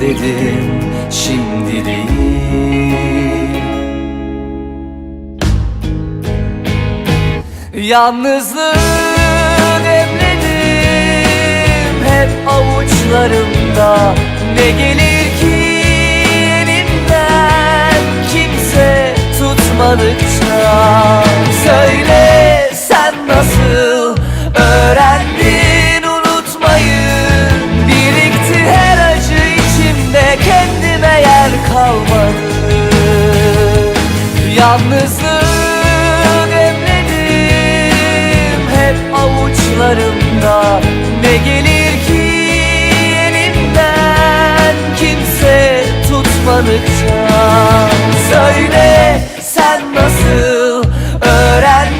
dedim şimdi değil. Yalnızlığı demledim hep avuçlarımda. Ne gelir ki elimden kimse tutmadıkça? Söyle kalmadı. Yalnızlığı demledim hep avuçlarımda. Ne gelir ki elimden kimse tutmadıkça? Söyle sen nasıl öğrendin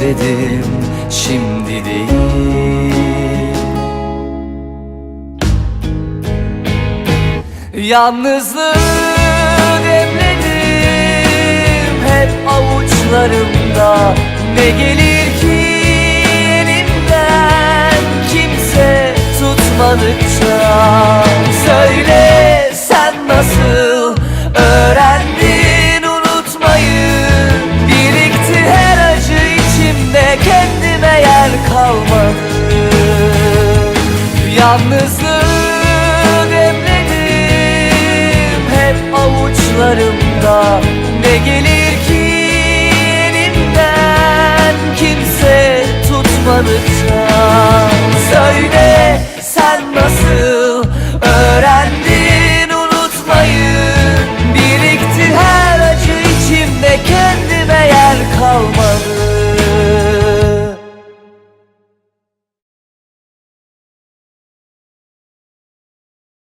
dedim şimdi değil. Yalnızlığı demledim hep avuçlarımda. Ne gelir ki elimden? Kimse tutmadıkça. Söyle Yalnızlığı demledim hep avuçlarımda. Ne gelir ki elimden kimse tutmadıkça? Söyle sen nasıl